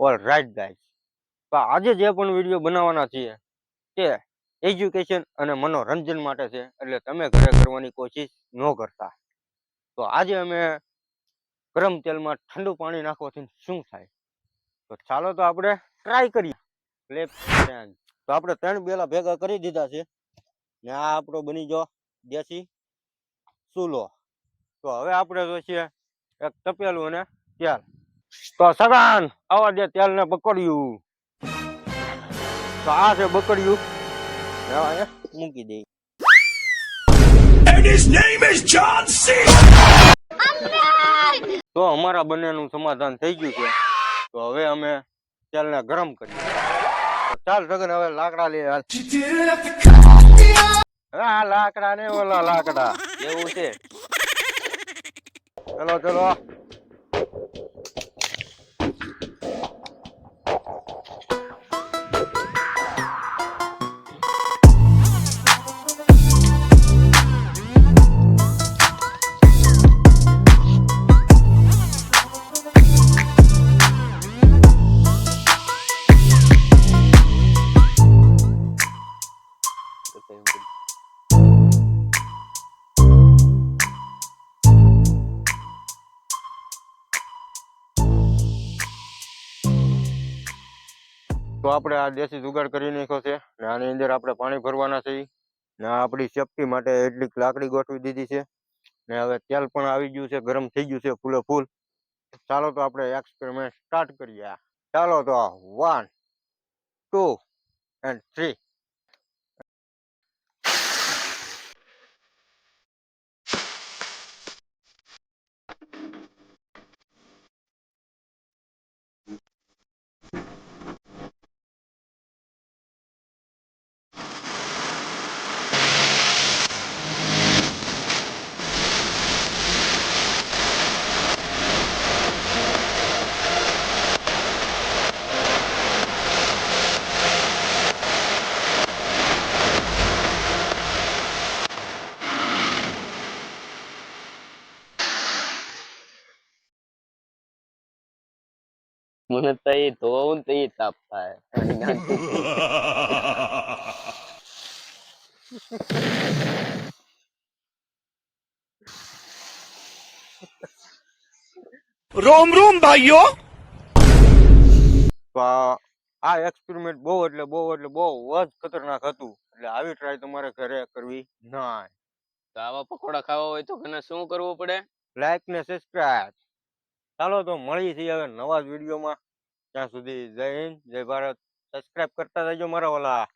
All right guys. તો આજે જે પણ વીડિયો બનાવવાના છીએ તે એજ્યુકેશન અને મનોરંજન માટે છે, એટલે તમે ઘરે કરવાની કોશિશ ન કરતા. તો આજે અમે ગરમ તેલમાં ઠંડુ પાણી નાખવાથી શું થાય? તો ચાલો તો આપણે ટ્રાય કરીએ. તો આપણે ત્રણ બેલા ભેગા કરી દીધા છે. ને આ આપણો બની ગયો દેશી ચૂલો. તો હવે આપણે જોઈએ એક તપેલું અને તેલ તો સગાન આવા દે તેલ ને બકડ્યું. તો આ છે બકડ્યું ને મૂકી C. તો અમારા બંનેનું સમાધાન થઈ ગયું છે. તો હવે અમે તેલને ગરમ કરીએ. ચાલ સગન હવે લાકડા લઈ હાલ. હવે આ લાકડા ને ઓલા લાકડા. એવું છે. ચલો ચલો. તો આપણે આ દેશી જુગાડ કરી નાખ્યો છે ને આની અંદર આપણે પાણી ભરવાના છે ને આપણી સેફટી માટે એટલી લાકડી ગોઠવી દીધી છે. ને હવે તેલ પણ આવી ગયું છે, ગરમ થઈ ગયું છે ફૂલે ફૂલ. ચાલો તો આપણે એક્સપેરિમેન્ટ સ્ટાર્ટ કરીએ ચાલો તો વન ટુ એન્ડ થ્રી મને તો એ ધોવું તો એ તાપ થાય રોમ રોમ ભાઈઓ! આ એક્સપેરિમેન્ટ બહુ એટલે બહુ એટલે બહુ જ ખતરનાક હતું. એટલે આવી ટ્રાય તમારે ઘરે કરવી ના આવા પકોડા ખાવા હોય તો ઘણા શું કરવું પડે? લાઈક ને સબસ્ક્રાઇબ ચાલો તો મળી છીએ હવે નવા જ વિડીયોમાં. ત્યાં સુધી જય હિન્દ, જય ભારત. સબસ્ક્રાઈબ કરતા રહેજો મારા વાલા